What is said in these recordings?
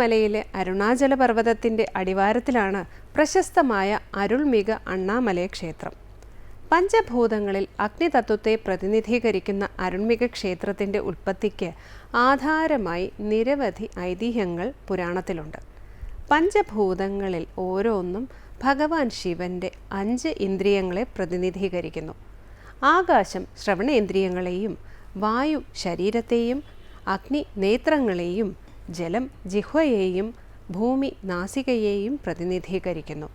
തിരുവണ്ണാമലയിലെ അരുണാചല പർവതത്തിന്റെ അടിവാരത്തിലാണ് പ്രശസ്തമായ അരുൾമിക അണ്ണാമലയ ക്ഷേത്രം. പഞ്ചഭൂതങ്ങളിൽ അഗ്നിതത്വത്തെ പ്രതിനിധീകരിക്കുന്ന അരുൺമിക ക്ഷേത്രത്തിന്റെ ഉൽപ്പത്തിക്ക് ആധാരമായി നിരവധി ഐതിഹ്യങ്ങൾ പുരാണത്തിലുണ്ട്. പഞ്ചഭൂതങ്ങളിൽ ഓരോന്നും ഭഗവാൻ ശിവന്റെ അഞ്ച് ഇന്ദ്രിയങ്ങളെ പ്രതിനിധീകരിക്കുന്നു. ആകാശം ശ്രവണേന്ദ്രിയങ്ങളെയും വായു ശരീരത്തെയും അഗ്നി നേത്രങ്ങളെയും ജലം ജിഹ്വയെയും ഭൂമി നാസികയെയും പ്രതിനിധീകരിക്കുന്നു.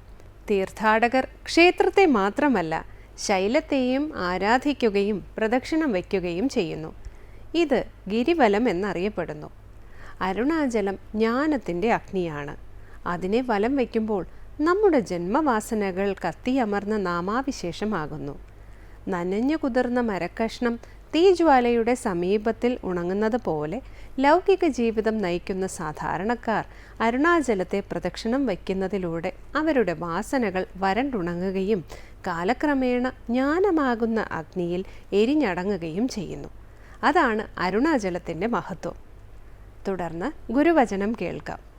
തീർത്ഥാടകർ ക്ഷേത്രത്തെ മാത്രമല്ല ശൈലത്തെയും ആരാധിക്കുകയും പ്രദക്ഷിണം വയ്ക്കുകയും ചെയ്യുന്നു. ഇത് ഗിരിവലം എന്നറിയപ്പെടുന്നു. അരുണാചലം ജ്ഞാനത്തിന്റെ അഗ്നിയാണ്. അതിനെ വലം വയ്ക്കുമ്പോൾ നമ്മുടെ ജന്മവാസനകൾ കത്തിയമർന്ന നാമാവിശേഷമാകുന്നു. നനഞ്ഞു കുതിർന്ന മരക്കഷ്ണം തീജ്വാലയുടെ സമീപത്തിൽ ഉണങ്ങുന്നത് പോലെ ലൗകിക ജീവിതം നയിക്കുന്ന സാധാരണക്കാർ അരുണാചലത്തെ പ്രദക്ഷിണം വയ്ക്കുന്നതിലൂടെ അവരുടെ വാസനകൾ വരണ്ടുണങ്ങുകയും കാലക്രമേണ ജ്ഞാനമാകുന്ന അഗ്നിയിൽ എരിഞ്ഞടങ്ങുകയും ചെയ്യുന്നു. അതാണ് അരുണാചലത്തിന്റെ മഹത്വം. തുടർന്ന് ഗുരുവചനം കേൾക്കാം.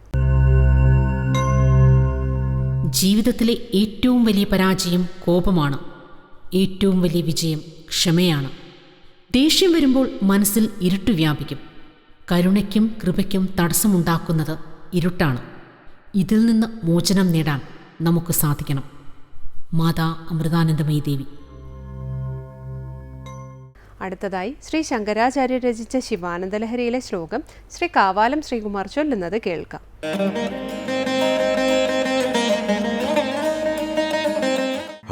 ജീവിതത്തിലെ ഏറ്റവും വലിയ പരാജയം കോപമാണ്. ഏറ്റവും വലിയ വിജയം ക്ഷമയാണ്. ദേഷ്യം വരുമ്പോൾ മനസ്സിൽ ഇരുട്ട് വ്യാപിക്കും. കരുണയ്ക്കും കൃപയ്ക്കും തടസ്സമുണ്ടാക്കുന്നത് ഇരുട്ടാണ്. ഇതിൽ നിന്ന് മോചനം നേടാൻ നമുക്ക് സാധിക്കണം. മാതാ അമൃതാനന്ദമയി ദേവി. അടുത്തതായി ശ്രീ ശങ്കരാചാര്യ രചിച്ച ശിവാനന്ദലഹരിയിലെ ശ്ലോകം ശ്രീ കാവാലം ശ്രീകുമാർ ചൊല്ലുന്നത് കേൾക്കാം.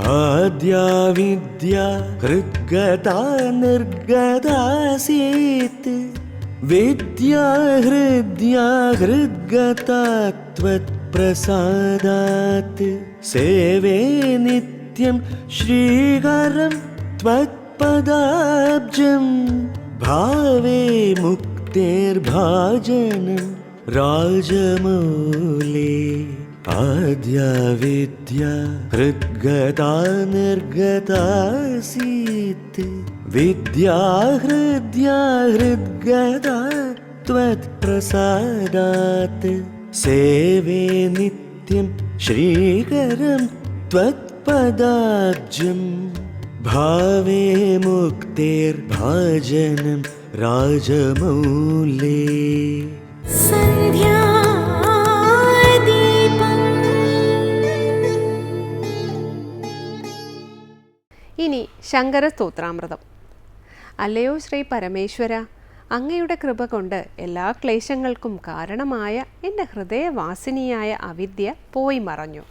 आद्या विद्या हृद्गता निर्गदासीत्। विद्या हृद्या हृद्गता त्वत्प्रसादात्। सेवे नित्यं श्रीकरं त्वत्पदाब्जं। भावे मुक्तेर्भाजनं राजमौले आद्या विद्या हृद्गता निर्गतासीत् विद्या हृद्या हृद्गता त्वत्प्रसादात् सेवे नित्यं श्रीकरं त्वत्पदाब्जं भावे मुक्तेर्भाजनं राजमौले। ഇനി ശങ്കര സ്തോത്രാമൃതം അല്ലയോ ശ്രീ പരമേശ്വര അങ്ങയുടെ കൃപ കൊണ്ട് എല്ലാ ക്ലേശങ്ങൾക്കും കാരണമായ എന്റെ ഹൃദയവാസിനിയായ അവിദ്യ പോയി മറഞ്ഞു.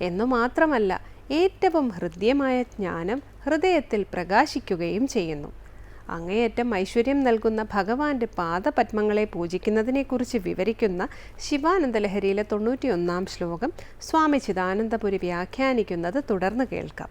എന്നു മാത്രമല്ല ഏറ്റവും ഹൃദ്യമായ ജ്ഞാനം ഹൃദയത്തിൽ പ്രകാശിക്കുകയും ചെയ്യുന്നു. അങ്ങേയറ്റം ഐശ്വര്യം നൽകുന്ന ഭഗവാന്റെ പാദപത്മങ്ങളെ പൂജിക്കുന്നതിനെക്കുറിച്ച് വിവരിക്കുന്ന ശിവാനന്ദ ലഹരിയിലെ തൊണ്ണൂറ്റിയൊന്നാം ശ്ലോകം സ്വാമി ചിദാനന്ദപുരി വ്യാഖ്യാനിക്കുന്നത് തുടർന്ന് കേൾക്കാം.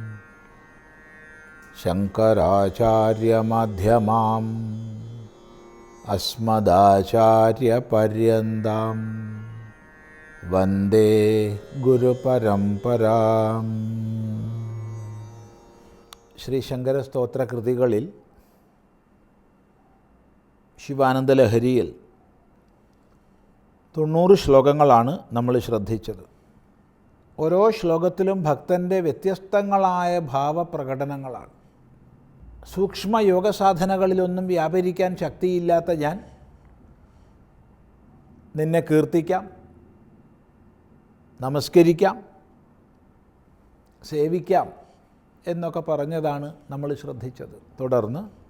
ശങ്കരാചാര്യമധ്യമാം. അസ്മദാചാര്യപര്യന്താം. വന്ദേ ഗുരുപരംപരാം ശ്രീ ശങ്കരസ്തോത്ര കൃതികളിൽ ശിവാനന്ദ ലഹരിയിൽ തൊണ്ണൂറ് ശ്ലോകങ്ങളാണ് നമ്മൾ ശ്രദ്ധിച്ചത്. ഓരോ ശ്ലോകത്തിലും ഭക്തന്റെ വ്യത്യസ്തങ്ങളായ ഭാവപ്രകടനങ്ങളാണ്. സൂക്ഷ്മ യോഗ സാധനകളിലൊന്നും വ്യാപരിക്കാൻ ശക്തിയില്ലാത്ത ഞാൻ നിന്നെ കീർത്തിക്കാം നമസ്കരിക്കാം സേവിക്കാം എന്നൊക്കെ പറഞ്ഞതാണ് നമ്മൾ ശ്രദ്ധിച്ചത്. തുടർന്ന്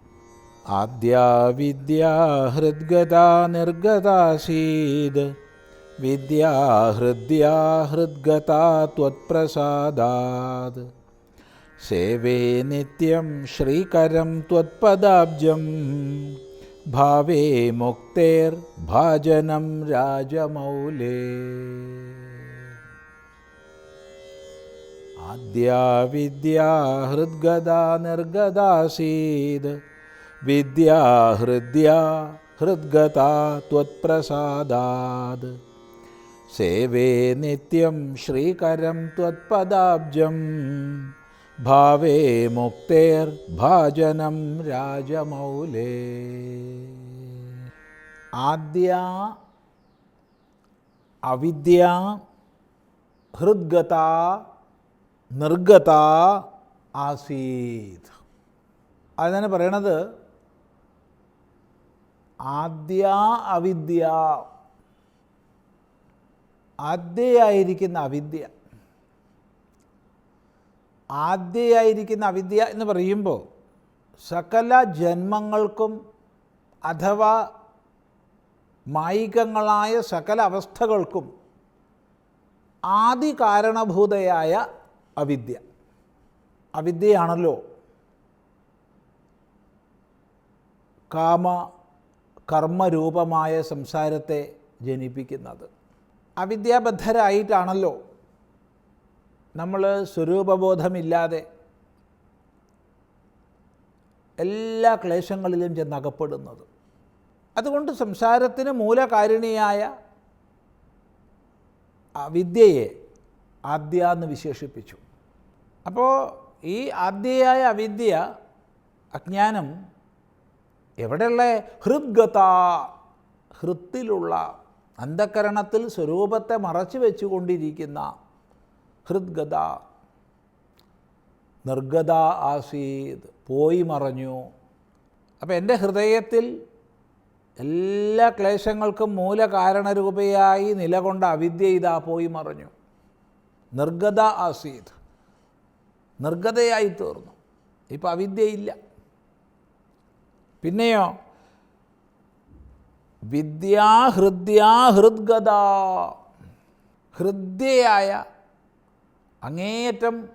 ആദ്യാവിദ്യാ ഹൃദ്ഗതാ നിർഗതാസീത് വിദ്യാഹൃദ്യാഹൃദ്ഗതാ ഹൃദ്യാ ഹൃദ്ഗതാ ത്വത്പ്രസാദാത്. സേവേ നിത്യം ശ്രീകരം ത്വത്പദാബ്ജം ഭാവേ മുക്തേർ ഭാജനം രാജമൗലേ ആദ്യാ വിദ്യാ ഹൃദ്ഗദാ നിർഗദാസീത് വിദ്യാ ഹൃദ്യാ ഹൃദ്ഗതാ ത്വത്പ്രസാദാത് സേവേ നിത്യം ശ്രീകരം ത്വത്പദാബ്ജം ഭാവേ മുക്തേർ ഭാജനം രാജമൗലേ. ആദ്യ അവിദ്യ ഹൃദ്ഗത നിർഗത ആസീത്. അതിനാണ് പറയണത് ആദ്യ അവിദ്യ. ആദ്യയായിരിക്കുന്ന അവിദ്യ. ആദ്യയായിരിക്കുന്ന അവിദ്യ എന്ന് പറയുമ്പോൾ സകല ജന്മങ്ങൾക്കും അഥവാ മായികങ്ങളായ സകല അവസ്ഥകൾക്കും ആദി കാരണഭൂതയായ അവിദ്യ. അവിദ്യയാണല്ലോ. കാമ കർമ്മരൂപമായ സംസാരത്തെ ജനിപ്പിക്കുന്നത്. അവിദ്യാബദ്ധരായിട്ടാണല്ലോ. നമ്മൾ സ്വരൂപബോധമില്ലാതെ എല്ലാ ക്ലേശങ്ങളിലും ചെന്നകപ്പെടുന്നത്. അതുകൊണ്ട് സംസാരത്തിന് മൂലകാരിണിയായ വിദ്യയെ ആദ്യ എന്ന് വിശേഷിപ്പിച്ചു. അപ്പോൾ ഈ ആദ്യയായ അവിദ്യ അജ്ഞാനം എവിടെയുള്ള? ഹൃദ്ഗത ഹൃത്തിലുള്ള അന്ധകരണത്തിൽ സ്വരൂപത്തെ മറച്ചു വെച്ചുകൊണ്ടിരിക്കുന്ന ഹൃദ്ഗത നിർഗത ആസീത്. പോയി മറഞ്ഞു. അപ്പോൾ എന്റെ ഹൃദയത്തിൽ എല്ലാ ക്ലേശങ്ങൾക്കും മൂലകാരണരൂപയായി നിലകൊണ്ട അവിദ്യ ഇതാ പോയി മറഞ്ഞു. നിർഗത ആസീത്. നിർഗതയായി തീർന്നു. ഇപ്പം അവിദ്യയില്ല പിന്നെയോ? വിദ്യാഹൃദ്യാ ഹൃദ്ഗത ഹൃദ്യയായ അങ്ങേയറ്റം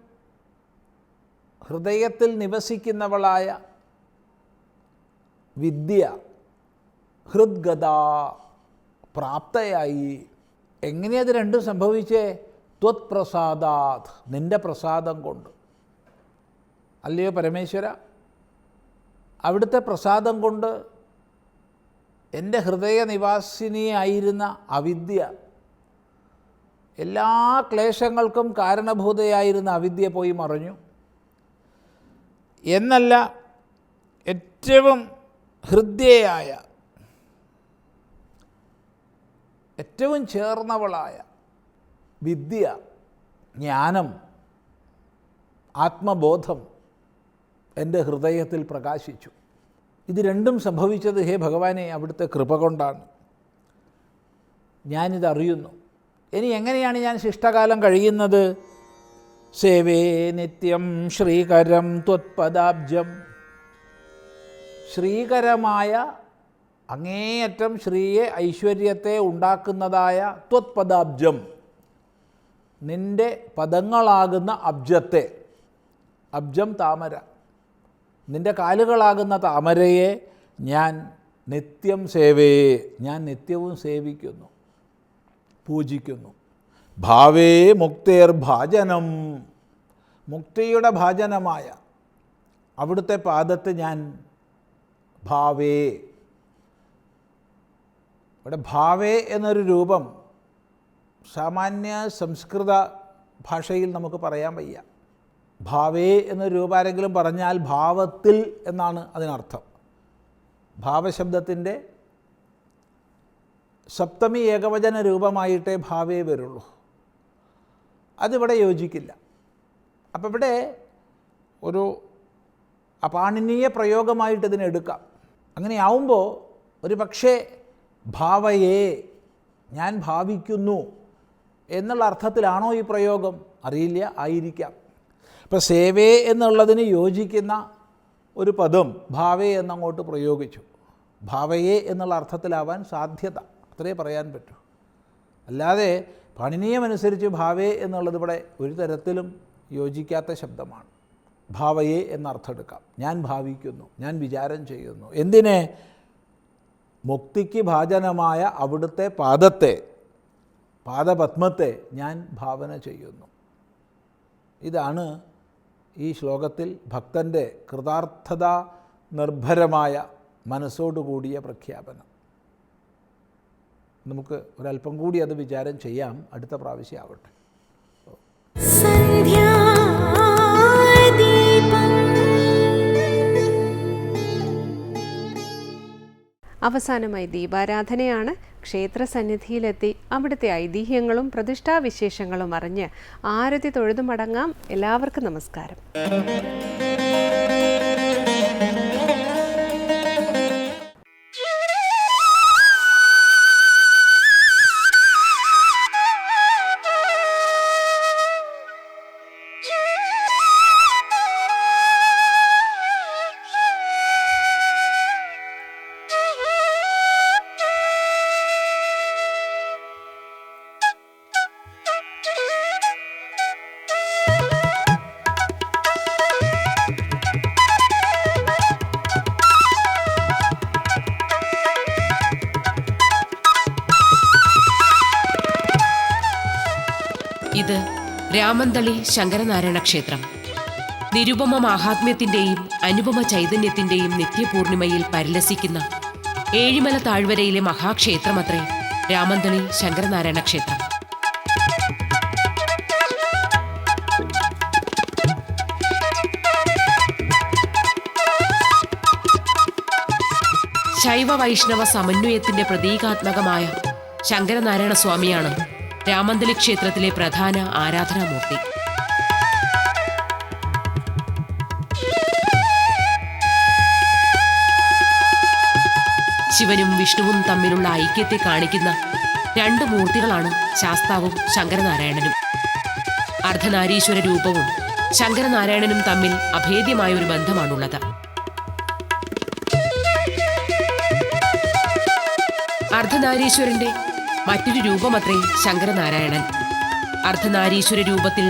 ഹൃദയത്തിൽ നിവസിക്കുന്നവളായ വിദ്യ ഹൃദ്ഗത പ്രാപ്തയായി. എങ്ങനെയത് രണ്ടും സംഭവിച്ചേ? ത്വത് പ്രസാദാത് നിന്റെ പ്രസാദം കൊണ്ട്. അല്ലയോ പരമേശ്വര? അവിടുത്തെ പ്രസാദം കൊണ്ട് എന്റെ ഹൃദയനിവാസിനിയായിരുന്ന അവിദ്യ എല്ലാ ക്ലേശങ്ങൾക്കും കാരണഭൂതയായിരുന്ന അവിദ്യ പോയി മറഞ്ഞു. എന്നല്ല ഏറ്റവും ഹൃദ്യയായ ഏറ്റവും ചേർന്നവളായ വിദ്യ ജ്ഞാനം ആത്മബോധം എന്റെ ഹൃദയത്തിൽ പ്രകാശിച്ചു. ഇത് രണ്ടും സംഭവിച്ചത് ഹേ ഭഗവാനെ അവിടുത്തെ കൃപ കൊണ്ടാണ്. ഞാനിതറിയുന്നു. ഇനി എങ്ങനെയാണ് ഞാൻ ശിഷ്ടകാലം കഴിയുന്നത്? സേവേ നിത്യം ശ്രീകരം ത്വത്പദാബ്ജം. ശ്രീകരമായ അങ്ങേയറ്റം ശ്രീയെ ഐശ്വര്യത്തെ ഉണ്ടാക്കുന്നതായ ത്വത്പദാബ്ജം. നിന്റെ പദങ്ങളാകുന്ന അബ്ജത്തെ അബ്ജം താമര. നിന്റെ കാലുകളാകുന്ന താമരയെ ഞാൻ നിത്യം സേവയെ ഞാൻ നിത്യവും സേവിക്കുന്നു. പൂജിക്കുന്നു. ഭാവേ മുക്തേർ ഭാജനം. മുക്തിയുടെ ഭാജനമായ അവിടുത്തെ പാദത്തെ ഞാൻ ഭാവേ. ഇവിടെ ഭാവേ എന്നൊരു രൂപം സാമാന്യ സംസ്കൃത ഭാഷയിൽ നമുക്ക് പറയാൻ വയ്യ. ഭാവേ എന്നൊരു രൂപം ആരെങ്കിലും പറഞ്ഞാൽ ഭാവത്തിൽ എന്നാണ് അതിനർത്ഥം. ഭാവശബ്ദത്തിന്റെ സപ്തമി ഏകവചന രൂപമായിട്ടേ ഭാവേ വരുള്ളൂ. അതിവിടെ യോജിക്കില്ല. അപ്പം ഇവിടെ ഒരു അപാണിനീയ പ്രയോഗമായിട്ട് ഇതിനെടുക്കാം അങ്ങനെയാവുമ്പോൾ ഒരു പക്ഷേ ഭാവയെ ഞാൻ ഭാവിക്കുന്നു എന്നുള്ള അർത്ഥത്തിലാണോ ഈ പ്രയോഗം? അറിയില്ല ആയിരിക്കാം. ഇപ്പം സേവേ എന്നുള്ളതിന് യോജിക്കുന്ന ഒരു പദം ഭാവേ എന്നങ്ങോട്ട് പ്രയോഗിച്ചു. ഭാവയെ എന്നുള്ള അർത്ഥത്തിലാവാൻ സാധ്യത. അത്രേ പറയാൻ പറ്റൂ. അല്ലാതെ പാണിനീയമനുസരിച്ച് ഭാവേ എന്നുള്ളത് ഇവിടെ ഒരു തരത്തിലും യോജിക്കാത്ത ശബ്ദമാണ്. ഭാവയെ എന്നർത്ഥം എടുക്കാം ഞാൻ ഭാവിക്കുന്നു ഞാൻ വിചാരം ചെയ്യുന്നു. എന്തിനെ? മുക്തിക്ക് ഭാജനമായ അവിടുത്തെ പാദത്തെ പാദപത്മത്തെ ഞാൻ ഭാവന ചെയ്യുന്നു. ഇതാണ് ഈ ശ്ലോകത്തിൽ ഭക്തന്റെ കൃതാർത്ഥത നിർഭരമായ മനസ്സോടുകൂടിയ പ്രഖ്യാപനം. നമുക്ക് ഒരല്പം കൂടി അത് വിചാരം ചെയ്യാം. അടുത്ത പ്രാവശ്യം ആവട്ടെ. അവസാനമായി ദീപാരാധനയാണ്. ക്ഷേത്ര സന്നിധിയിലെത്തി അവിടുത്തെ ഐതിഹ്യങ്ങളും പ്രതിഷ്ഠാവിശേഷങ്ങളും അറിഞ്ഞ് ആരതി തൊഴുതു മടങ്ങാം എല്ലാവർക്കും നമസ്കാരം. രാമന്തളി ശങ്കരനാരായണ ക്ഷേത്രം. നിരുപമ മാഹാത്മ്യത്തിന്റെയും അനുപമ ചൈതന്യത്തിന്റെയും നിത്യപൂർണിമയിൽ പരിലസിക്കുന്ന ഏഴിമല താഴ്വരയിലെ മഹാക്ഷേത്രമത്രേ രാമന്തളി ശങ്കരനാരായണ ക്ഷേത്രം. ശൈവ വൈഷ്ണവ സമന്വയത്തിന്റെ പ്രതീകാത്മകമായ ശങ്കരനാരായണ സ്വാമിയാണ് രാമന്തലി ക്ഷേത്രത്തിലെ പ്രധാന ആരാധനാമൂർത്തി. ശിവനും വിഷ്ണുവും തമ്മിലുള്ള ഐക്യത്തെ കാണിക്കുന്ന രണ്ട് മൂർത്തികളാണ് ശാസ്താവും ശങ്കരനാരായണനും. അർദ്ധനാരീശ്വര രൂപവും ശങ്കരനാരായണനും തമ്മിൽ അഭേദ്യമായ ഒരു ബന്ധമാണുള്ളത്. അർദ്ധനാരീശ്വരന്റെ മറ്റൊരു രൂപമത്രേ ശങ്കരനാരായണൻ. അർദ്ധനാരീശ്വര രൂപത്തിൽ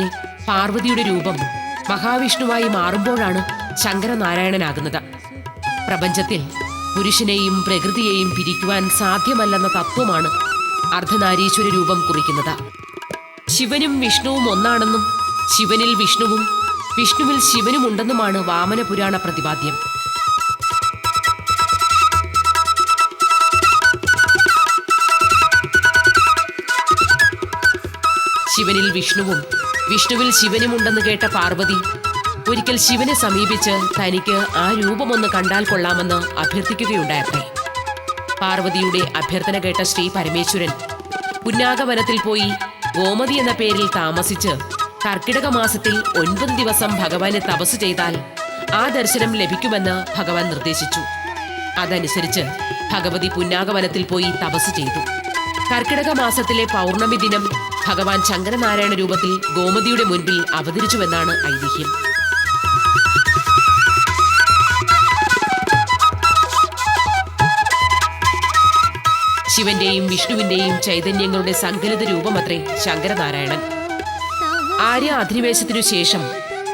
പാർവതിയുടെ രൂപം മഹാവിഷ്ണുവായി മാറുമ്പോഴാണ് ശങ്കരനാരായണനാകുന്നത്. പ്രപഞ്ചത്തിൽ പുരുഷനെയും പ്രകൃതിയെയും പിരിക്കുവാൻ സാധ്യമല്ലെന്ന തത്വമാണ് അർദ്ധനാരീശ്വര രൂപം കുറിക്കുന്നത്. ശിവനും വിഷ്ണുവും ഒന്നാണെന്നും ശിവനിൽ വിഷ്ണുവും വിഷ്ണുവിൽ ശിവനുമുണ്ടെന്നുമാണ് വാമന പുരാണ പ്രതിപാദ്യം ശിവനിൽ വിഷ്ണുവും വിഷ്ണുവിൽ ശിവനുമുണ്ടെന്ന് കേട്ട പാർവതി ഒരിക്കൽ ശിവനെ സമീപിച്ച് തനിക്ക് ആ രൂപമൊന്ന് കണ്ടാൽ കൊള്ളാമെന്ന് അഭ്യർത്ഥിക്കുകയുണ്ടായത്രേ പാർവതിയുടെ അഭ്യർത്ഥന കേട്ട ശ്രീ പരമേശ്വരൻ പുന്നാഗവനത്തിൽ പോയി ഗോമതി എന്ന പേരിൽ താമസിച്ച് കർക്കിടക മാസത്തിൽ ഒൻപത് ദിവസം ഭഗവാനെ തപസ് ചെയ്താൽ ആ ദർശനം ലഭിക്കുമെന്ന് ഭഗവാൻ നിർദ്ദേശിച്ചു. അതനുസരിച്ച് ഭഗവതി പുന്നാഗവനത്തിൽ പോയി തപസ് ചെയ്തു. കർക്കിടക മാസത്തിലെ പൗർണമി ദിനം ഭഗവാൻ ശങ്കരനാരായണ രൂപത്തിൽ ഗോമതിയുടെ മുൻപിൽ അവതരിച്ചുവെന്നാണ് ഐതിഹ്യം. ശിവന്റെയും വിഷ്ണുവിന്റെയും ചൈതന്യങ്ങളുടെ സങ്കലിത രൂപമത്രേ ശങ്കരനാരായണൻ. ആര്യ അധിനിവേശത്തിനു ശേഷം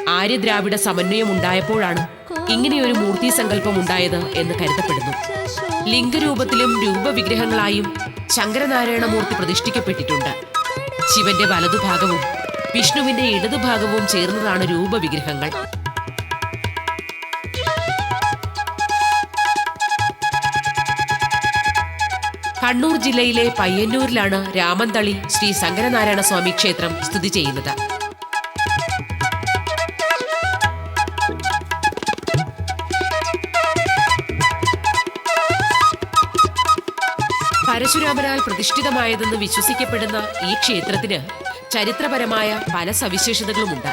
ആര്യദ്രാവിഡ സമന്വയം ഉണ്ടായപ്പോഴാണ് ഇങ്ങനെയൊരു മൂർത്തി സങ്കല്പം ഉണ്ടായത് എന്ന് കരുതപ്പെടുന്നു. ലിംഗരൂപത്തിലും രൂപവിഗ്രഹങ്ങളായും ശങ്കരനാരായണ മൂർത്തി പ്രതിഷ്ഠിക്കപ്പെട്ടിട്ടുണ്ട്. ശിവന്റെ വലതുഭാഗവും വിഷ്ണുവിന്റെ ഇടതുഭാഗവും ചേർന്നതാണ് രൂപവിഗ്രഹങ്ങൾ. കണ്ണൂർ ജില്ലയിലെ പയ്യന്നൂരിലാണ് രാമന്തളി ശ്രീ ശങ്കരനാരായണ സ്വാമി ക്ഷേത്രം സ്ഥിതി ചെയ്യുന്നത്. പരശുരാമനാൽ പ്രതിഷ്ഠിതമായതെന്ന് വിശ്വസിക്കപ്പെടുന്ന ഈ ക്ഷേത്രത്തിന് ചരിത്രപരമായ പല സവിശേഷതകളുമുണ്ട്.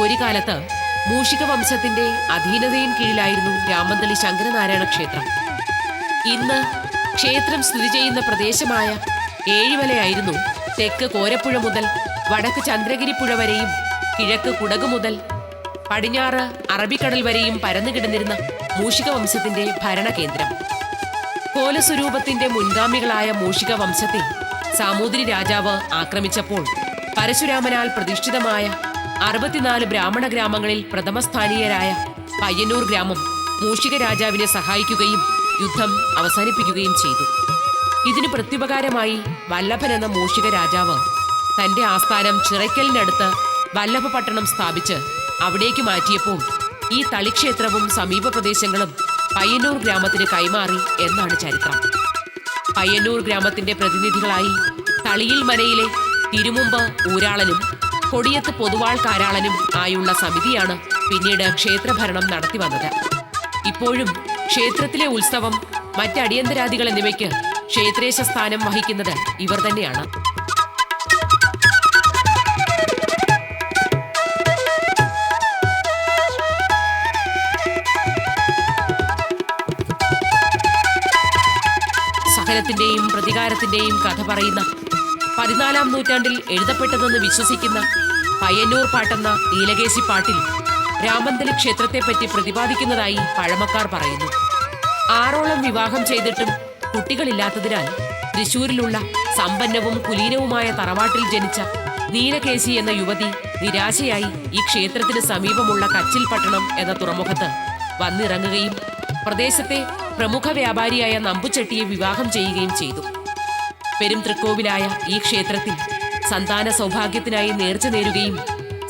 ഒരു കാലത്ത് മൂഷിക വംശത്തിന്റെ അധീനതയിൻ കീഴിലായിരുന്നു രാമന്തളി ശങ്കരനാരായണ ക്ഷേത്രം. ഇന്ന് ക്ഷേത്രം സ്ഥിതി ചെയ്യുന്ന പ്രദേശമായ ഏഴിമലയായിരുന്നു തെക്ക് കോരപ്പുഴ മുതൽ വടക്ക് ചന്ദ്രഗിരിപ്പുഴ വരെയും കിഴക്ക് കുടക് മുതൽ പടിഞ്ഞാറ് അറബിക്കടൽ വരെയും പരന്നു കിടന്നിരുന്ന മൂഷിക വംശത്തിന്റെ ഭരണകേന്ദ്രം. കോലസ്വരൂപത്തിന്റെ മുൻഗാമികളായ മൂഷിക വംശത്തെ സാമൂതിരി രാജാവ് ആക്രമിച്ചപ്പോൾ പരശുരാമനാൽ പ്രതിഷ്ഠിതമായ അറുപത്തിനാല് ബ്രാഹ്മണ ഗ്രാമങ്ങളിൽ പ്രഥമസ്ഥാനീയരായ പയ്യന്നൂർ ഗ്രാമം മൂഷിക രാജാവിനെ സഹായിക്കുകയും യുദ്ധം അവസാനിപ്പിക്കുകയും ചെയ്തു. ഇതിന് പ്രത്യുപകാരമായി വല്ലഭൻ എന്ന മൂഷിക രാജാവ് തന്റെ ആസ്ഥാനം ചിറയ്ക്കലിനടുത്ത് വല്ലഭപട്ടണം സ്ഥാപിച്ച് അവിടേക്ക് മാറ്റിയപ്പോൾ ഈ തളിക്ഷേത്രവും സമീപ പ്രദേശങ്ങളും പയ്യന്നൂർ ഗ്രാമത്തിന് കൈമാറി എന്നാണ് ചരിത്രം. പയ്യന്നൂർ ഗ്രാമത്തിന്റെ പ്രതിനിധികളായി തളിയിൽ മനയിലെ തിരുമുമ്പ് ഊരാളനും കൊടിയത്ത് പൊതുവാൾ കാരാളനും ആയുള്ള സമിതിയാണ് പിന്നീട് ക്ഷേത്രഭരണം നടത്തി വന്നത്. ഇപ്പോഴും ക്ഷേത്രത്തിലെ ഉത്സവം മറ്റടിയന്തരാദികൾ എന്നിവയ്ക്ക് ക്ഷേത്രേശ സ്ഥാനം വഹിക്കുന്നത് ഇവർ തന്നെയാണ്. സഹനത്തിന്റെയും പ്രതികാരത്തിന്റെയും കഥ പറയുന്ന പതിനാലാം നൂറ്റാണ്ടിൽ എഴുതപ്പെട്ടതെന്ന് വിശ്വസിക്കുന്ന പയ്യന്നൂർ പാട്ടെന്ന നീലകേശി പാട്ടിൽ രാമന്തലി ക്ഷേത്രത്തെപ്പറ്റി പ്രതിപാദിക്കുന്നതായി പഴമക്കാർ പറയുന്നു. ആറോളം വിവാഹം ചെയ്തിട്ടും കുട്ടികളില്ലാത്തതിനാൽ തൃശൂരിലുള്ള സമ്പന്നവും കുലീനവുമായ തറവാട്ടിൽ ജനിച്ച നീലകേശി എന്ന യുവതി നിരാശയായി ഈ ക്ഷേത്രത്തിന് സമീപമുള്ള കച്ചിൽ പട്ടണം എന്ന തുറമുഖത്ത് വന്നിറങ്ങുകയും പ്രദേശത്തെ പ്രമുഖ വ്യാപാരിയായ നമ്പുചെട്ടിയെ വിവാഹം ചെയ്യുകയും ചെയ്തു. പെരും തൃക്കോവിലായ ഈ ക്ഷേത്രത്തിൽ സന്താന സൗഭാഗ്യത്തിനായി നേർച്ച നേരുകയും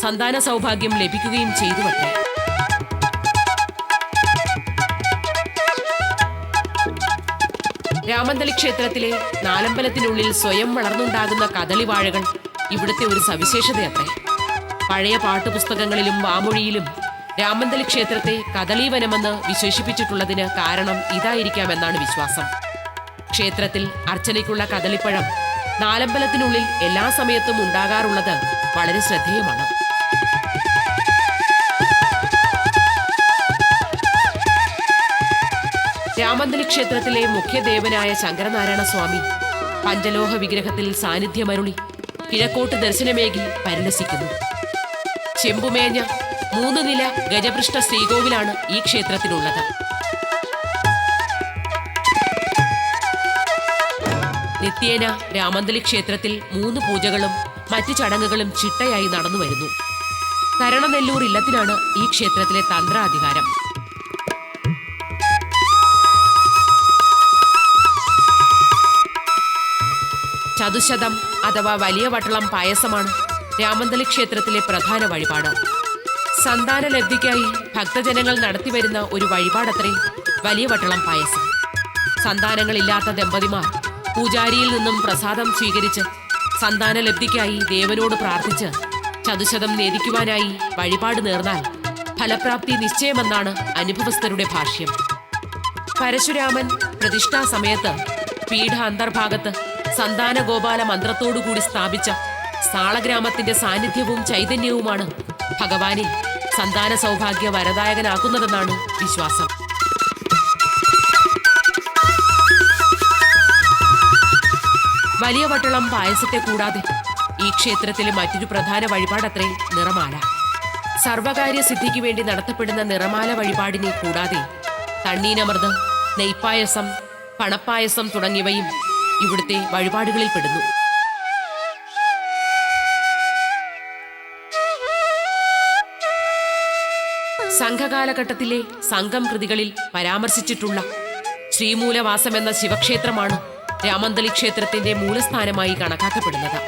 സന്താന സൗഭാഗ്യം ലഭിക്കുകയും ചെയ്തു അത്രേ രാമന്തളി ക്ഷേത്രത്തിലെ നാലമ്പലത്തിനുള്ളിൽ സ്വയം വളർന്നുണ്ടാകുന്ന കദളിവാഴകൾ ഇവിടുത്തെ ഒരു സവിശേഷതയത്രേ. പഴയ പാട്ടുപുസ്തകങ്ങളിലും വാമൊഴിയിലും രാമന്തളി ക്ഷേത്രത്തെ കദളീവനമെന്ന് വിശേഷിപ്പിച്ചിട്ടുള്ളതിന് കാരണം ഇതായിരിക്കാമെന്നാണ് വിശ്വാസം. ക്ഷേത്രത്തിൽ അർച്ചനയ്ക്കുള്ള കദളിപ്പഴം നാലമ്പലത്തിനുള്ളിൽ എല്ലാ സമയത്തും ഉണ്ടാകാറുള്ളത് വളരെ ശ്രദ്ധേയമാണ്. രാമന്തലി ക്ഷേത്രത്തിലെ മുഖ്യദേവനായ ശങ്കരനാരായണ സ്വാമി പഞ്ചലോഹ വിഗ്രഹത്തിൽ സാന്നിധ്യമരുളി കിഴക്കോട്ട് ദർശനമേകി പരിലസിക്കുന്നു. ചെമ്പുമേഞ്ഞ മൂന്ന് നില ഗജപൃഷ്ഠ ശ്രീകോവിലാണ് ഈ ക്ഷേത്രത്തിനുള്ളത് നിത്യേന രാമന്തലി ക്ഷേത്രത്തിൽ മൂന്ന് പൂജകളും മറ്റ് ചടങ്ങുകളും ചിട്ടയായി നടന്നു വരുന്നു. കരണനെല്ലൂർ ഇല്ലത്തിനാണ് ഈ ക്ഷേത്രത്തിലെ തന്ത്രാധികാരം. ചതുശതം അഥവാ വലിയ വട്ടളം പായസമാണ് രാമന്തലി ക്ഷേത്രത്തിലെ പ്രധാന വഴിപാട്. സന്താന ലബ്ധിക്കായി ഭക്തജനങ്ങൾ നടത്തിവരുന്ന ഒരു വഴിപാടത്രേ വലിയ വട്ടളം പായസം. സന്താനങ്ങളില്ലാത്ത ദമ്പതിമാർ പൂജാരിയിൽ നിന്നും പ്രസാദം സ്വീകരിച്ച് സന്താന ലബ്ധിക്കായി ദേവനോട് പ്രാർത്ഥിച്ച് ചതുശതം നേദിക്കുവാനായി വഴിപാട് നേർന്നാൽ ഫലപ്രാപ്തി നിശ്ചയമെന്നാണ് അനുഭവസ്ഥരുടെ ഭാഷ്യം. പരശുരാമൻ പ്രതിഷ്ഠാ സമയത്ത് പീഠ അന്തർഭാഗത്ത് സന്താന ഗോപാല മന്ത്രത്തോടുകൂടി സ്ഥാപിച്ച സാളഗ്രാമത്തിന്റെ സാന്നിധ്യവും ചൈതന്യവുമാണ് ഭഗവാനെ സന്താന സൗഭാഗ്യ വരദായകനാക്കുന്നതെന്നാണ് വിശ്വാസം. വലിയ വട്ടളം പായസത്തെ കൂടാതെ ഈ ക്ഷേത്രത്തിലെ മറ്റൊരു പ്രധാന വഴിപാടത്രേ നിറമാല. സർവകാര്യ സിദ്ധിക്ക് വേണ്ടി നടത്തപ്പെടുന്ന നിറമാല വഴിപാടിനെ കൂടാതെ തണ്ണീനമൃത് നെയ്പ്പായസം പണപ്പായസം തുടങ്ങിയവയും ഇവിടുത്തെ വഴിപാടുകളിൽ പെടുന്നു. സംഘകാലഘട്ടത്തിലെ സംഘം കൃതികളിൽ പരാമർശിച്ചിട്ടുള്ള ശ്രീമൂലവാസം എന്ന ശിവക്ഷേത്രമാണ് രാമന്തളി ക്ഷേത്രത്തിന്റെ മൂലസ്ഥാനമായി കണക്കാക്കപ്പെടുന്നത്.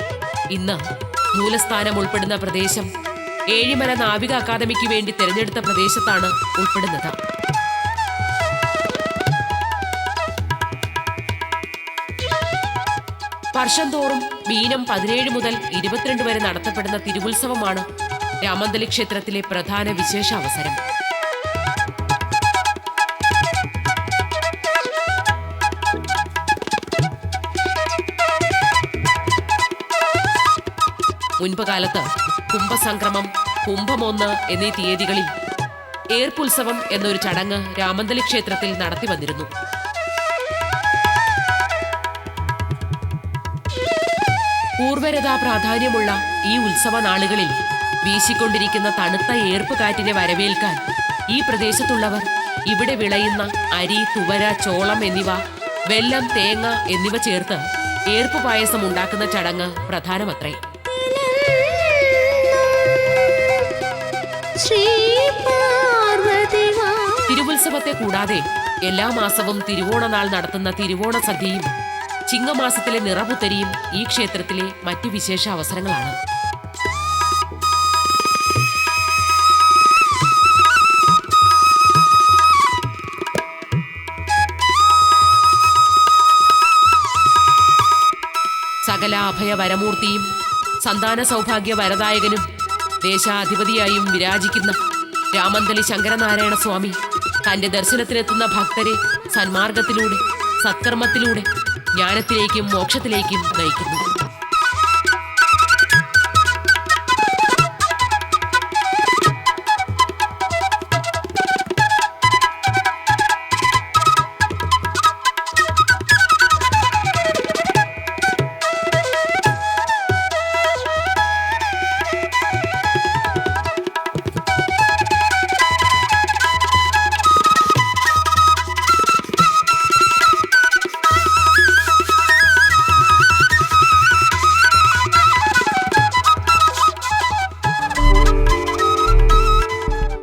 ഇന്ന് മൂലസ്ഥാനം ഉൾപ്പെടുന്ന പ്രദേശം ഏഴിമല നാവിക അക്കാദമിക്ക് വേണ്ടി തിരഞ്ഞെടുത്ത പ്രദേശത്താണ് ഉൾപ്പെടുന്നത്. വർഷം തോറും മീനം പതിനേഴ് മുതൽ ഇരുപത്തിരണ്ട് വരെ നടത്തപ്പെടുന്ന തിരുവുത്സവമാണ് രാമന്തലി ക്ഷേത്രത്തിലെ പ്രധാന വിശേഷാവസരം. മുൻപ് കാലത്ത് കുംഭസംക്രമം കുംഭമൊന്ന് എന്നീ തീയതികളിൽ ഏർപ്പുത്സവം എന്നൊരു ചടങ്ങ് രാമന്തലി ക്ഷേത്രത്തിൽ നടത്തി വന്നിരുന്നു. പൂർവരതാ പ്രാധാന്യമുള്ള ഈ ഉത്സവ നാളുകളിൽ വീശിക്കൊണ്ടിരിക്കുന്ന തണുത്ത ഏർപ്പ് കാറ്റിനെ വരവേൽക്കാൻ ഈ പ്രദേശത്തുള്ളവർ ഇവിടെ വിളയുന്ന അരി തുവര ചോളം എന്നിവ വെല്ലം തേങ്ങ എന്നിവ ചേർത്ത് ഏർപ്പ് പായസം ഉണ്ടാക്കുന്ന ചടങ്ങ് പ്രധാനമത്രേ. തിരുവുത്സവത്തെ കൂടാതെ എല്ലാ മാസവും തിരുവോണനാൾ നടത്തുന്ന തിരുവോണ സദ്യയും ചിങ്ങമാസത്തിലെ നിറപുത്തരിയും ഈ ക്ഷേത്രത്തിലെ മറ്റു വിശേഷ അവസരങ്ങളാണ്. അഭയ വരമൂർത്തിയും സന്താന സൗഭാഗ്യ വരദായകനും ദേശാധിപതിയായും വിരാജിക്കുന്ന രാമന്തലി ശങ്കരനാരായണ സ്വാമി തന്റെ ദർശനത്തിനെത്തുന്ന ഭക്തരെ സന്മാർഗത്തിലൂടെ സത്കർമ്മത്തിലൂടെ ജ്ഞാനത്തിലേക്കും മോക്ഷത്തിലേക്കും നയിക്കുന്നു.